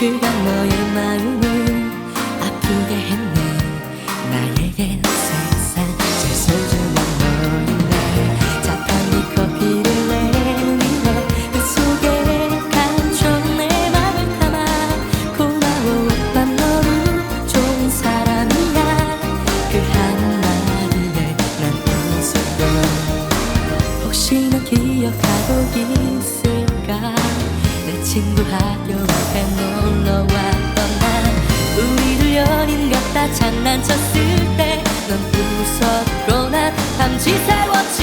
그건 너의 마음을 아프게 했네. 나에겐 세상 제일 소중한 너인데 자판기 커피를 내리며 그 속에 감춰 내 맘을 담아 고마워 오빠 너는 좋은 사람이야. 그 한마디에 난 웃었던 혹시나 기억하고 있어. 친구 학교에 놀러 왔던 날. 우리를 연인 같다 장난쳤을 때 넌 웃었고 난 잠시 세웠지.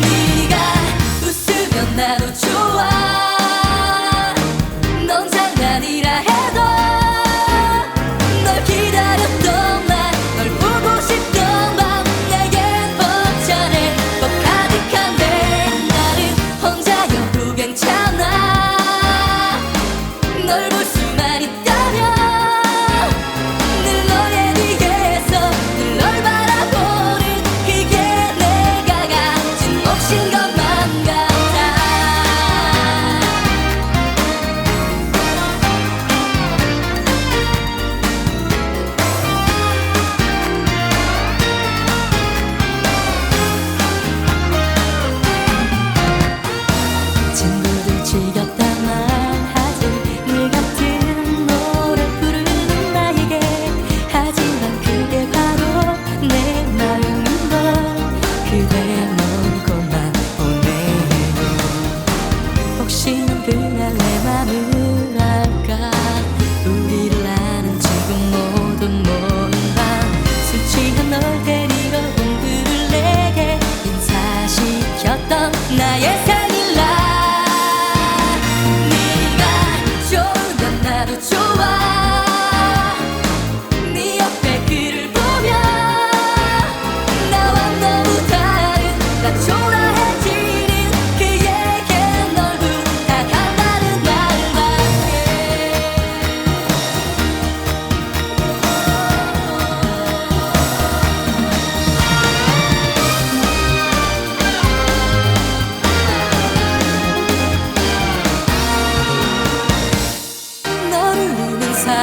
네가 웃으면 나도 좋아. 넌 장난이라 해. 널 볼 수만 있다면 늘 너의 뒤에서 늘 널 바라보는 그게 내가 가진 몫인 것만 같아. 지겹 그날 내 맘을 알까? 우리를 아는 지금 모두 몰라 술 취한 널 데리러 공부를 내게 인사시켰던 나의 삶.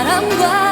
사람과